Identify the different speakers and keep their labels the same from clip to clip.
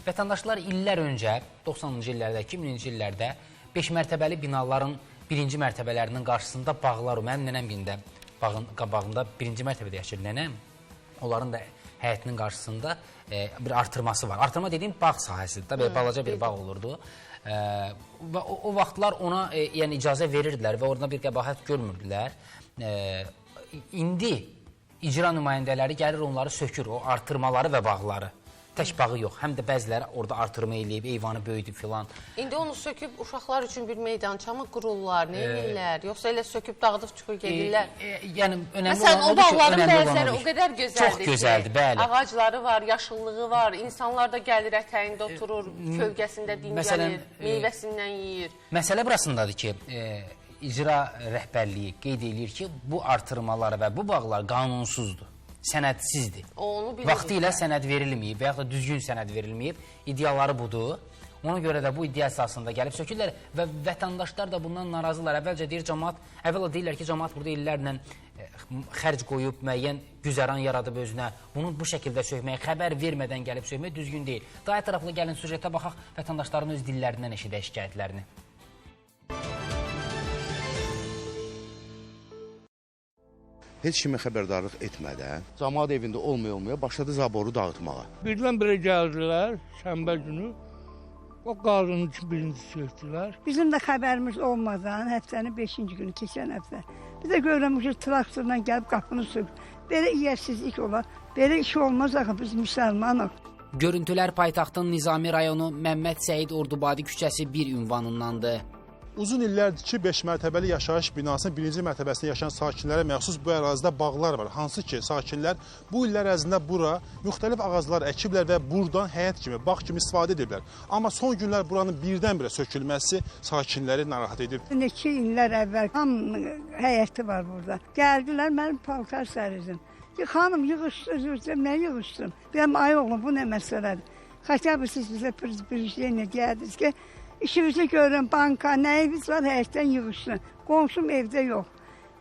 Speaker 1: Vətəndaşlar illər öncə 90-cı illərdə, 2000-ci illərdə 5 mərtəbəli binaların birinci mərtəbələrinin qarşısında bağlar, mənim nənəm birində bağın qabağında birinci mərtəbədə yaşayır nənəm. Onların da həyətinin qarşısında e, bir artırması var. Artırma dediyim bağ sahəsidir. Da belə balaca bir bağ olurdu. E, və o, o vaxtlar ona e, yəni icazə verirdilər və orada bir qəbahət görmürdülər. E, indi icra nümayəndələri gəlir onları sökür, o artırmaları və bağları. Tək bağı yox, həm də bəziləri orada artırma eləyib, eyvanı böyüdü filan.
Speaker 2: İndi onu söküb uşaqlar üçün bir meydança mı qururlar, nə edirlər? Yoxsa elə söküb dağıdıb çıxır gedirlər?
Speaker 1: E, e, yəni önəmli
Speaker 2: Məsələn,
Speaker 1: olan odur ki, önəmli olan
Speaker 2: bəziləri
Speaker 1: odur
Speaker 2: o qədər gözəldir
Speaker 1: Çox gözəldir, bəli.
Speaker 2: Ağacları var, yaşıllığı var, insanlar da gəlir ətəyində oturur, kölgəsində dincəlir,
Speaker 1: e,
Speaker 2: meyvəsindən yeyir.
Speaker 1: Məsələ burasındadır ki, e, icra rəhbərliyi qeyd eləyir ki, bu artırmalar və bu bağlar qanunsuzdur, sənədsizdir.
Speaker 2: Onu bilir.
Speaker 1: Vaxtı ilə sənəd verilməyib və yaxud da düzgün sənəd verilməyib. İddiaları budur. Ona görə də bu iddia əsasında gəlib sökürlər və vətəndaşlar da bundan narazılar. Əvvəlcə deyir cəmaət, əvvəla deyirlər ki, cəmaət burada illərlə e, xərc qoyub müəyyən güzəran yaradıb özünə. Bunu bu şəkildə sökməyə xəbər vermədən gəlib sökmək düzgün deyil. Daha ətraflı gəlin süjetə baxaq vətəndaşların öz dillərindən eşidək şikayətlərini.
Speaker 3: Heç kimə xəbərdarlıq etmədən cəmaət evində olmaya-olmaya başladı zaboru dağıtmağa.
Speaker 4: Birdən-birə gəldilər şənbə günü. O qadının ki birinci söktülər.
Speaker 5: Bizim də xəbərimiz olmadan həftənin 5-ci günü keçən həftə biz də görürük ki, traktorla gəlib qapını sürüb. Belə iyərsizlik olar. Belə iş olmaz axı biz müsəlmanıq.
Speaker 1: Görüntülər paytaxtın Nizami rayonu Məmməd Səid Ordubadi küçəsi 1 ünvanındandır.
Speaker 6: Uzun illərdir ki, 5 mərtəbəli yaşayış binasının birinci mərtəbəsində yaşayan sakinlərə məxsus bu ərazidə bağlar var. Hansı ki, sakinlər bu illər ərzində bura müxtəlif ağaclar əkiblər və buradan həyət kimi, bağ kimi istifadə ediblər. Amma son günlər buranın birdən-birə sökülməsi sakinləri narahat edib.
Speaker 5: Neçə illər əvvəl hamının həyəti var burada. Gəldilər mənim paltar sərizim. Ki, xanım yığışdırırdım, nə yığışdırım? Deyəm, ay oğlum, bu nə məsələdir? Xətəbi siz bizə prezidentlə gəldiniz ki, işimizi görün, banka, nəyimiz var, həyətdən yığışdırın. Qonşum evdə yox.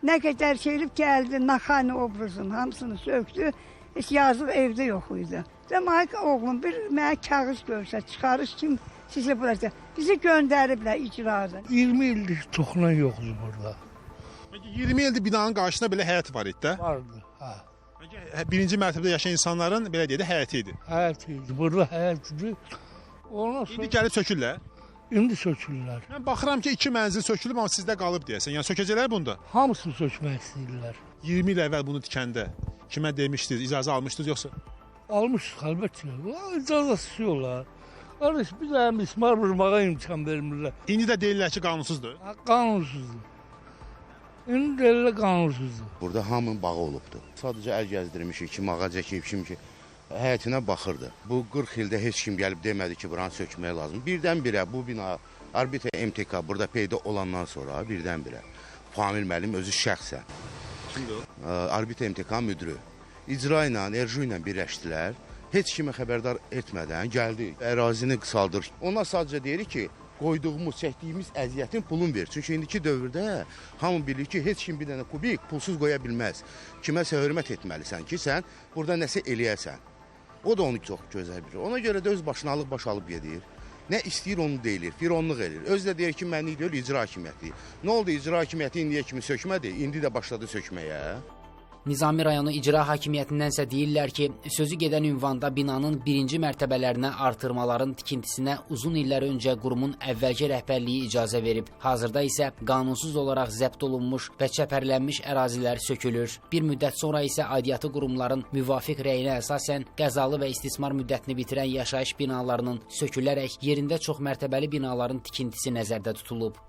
Speaker 5: Nə qədər şeylib gəldi, naxani obrazın hamısını söktü. Heç yazıq evdə yox idi. Ay oğlum, bir mənə kağız görsə, çıxarış kim sizə burası. Bizi göndəriblər icradan.
Speaker 4: 20 ildir toxunan yoxdur burada.
Speaker 6: Peki 20 ildir binanın qarşısında belə həyət var idi də.
Speaker 4: Vardı. Ha.
Speaker 6: Peki, hə, birinci mərtəbədə yaşayan insanların belə deyək də həyəti idi.
Speaker 4: Həyət idi. Burada həyət idi. Ondan sonra
Speaker 6: İndi gəlib sökürlər.
Speaker 4: İndi sökürlər.
Speaker 6: Mən baxıram ki, 2 mənzil sökülüb amma sizdə qalıb deyəsən. Yəni sökəcəklər bunda.
Speaker 4: Hamısını sökmək istəyirlər.
Speaker 6: 20 il əvvəl bunu tikəndə kimə demişdiniz, icazə almışdınız yoxsa?
Speaker 4: Almışıq əlbəttə. İcazəsi yoxlar. Qardaş bir də mismar vurmağa imkan vermirlər.
Speaker 6: İndi də deyirlər ki, qanunsuzdur.
Speaker 4: Ha, Qanunsuzdur. İndi də elə qanunsuzdur.
Speaker 3: Burada hamının bağı olubdu. Sadəcə əl gəzdirmişik, kim ağac əkib, kim ki həyətinə baxırdı. Bu 40 ildə heç kim gəlib demədi ki, buranı sökmək lazım. Birdən-birə bu bina Arbita MTK burada peyda olandan sonra birdən-birə Famil müəllim özü şəxsən
Speaker 6: Kimdir o?
Speaker 3: Arbita MTK müdürü icra ilə, Erju ilə birləşdilər. Heç kimə xəbərdar etmədən gəldi, ərazini qısaldır. Ona sadəcə deyirik ki, qoyduğumuz, çəkdiyimiz əziyyətin pulunu ver. Çünki indiki dövrdə hamı bilir ki, heç kim bir dənə kubik pulsuz qoya bilməz. Kiməsə hörmət etməlisən ki, sən burada nəsə eləyəsən. O da onu çox gözəl bilir. Ona görə də öz başına alıb baş alıb gedir. Nə istəyir onu deyilir, fironluq edir. Özü də deyir ki, məni deyil icra hakimiyyəti. Nə oldu icra hakimiyyəti indiyə kimi sökmədi, indi də başladı sökməyə.
Speaker 1: Nizami rayonu icra hakimiyyətindənsə deyirlər ki, sözü gedən ünvanda binanın birinci mərtəbələrinə artırmaların tikintisinə uzun illər öncə qurumun əvvəlki rəhbərliyi icazə verib. Hazırda isə qanunsuz olaraq zəbt olunmuş və çəpərlənmiş ərazilər sökülür. Bir müddət sonra isə aidiyyatı qurumların müvafiq rəyinə əsasən qəzalı və istismar müddətini bitirən yaşayış binalarının sökülərək yerində çox mərtəbəli binaların tikintisi nəzərdə tutulub.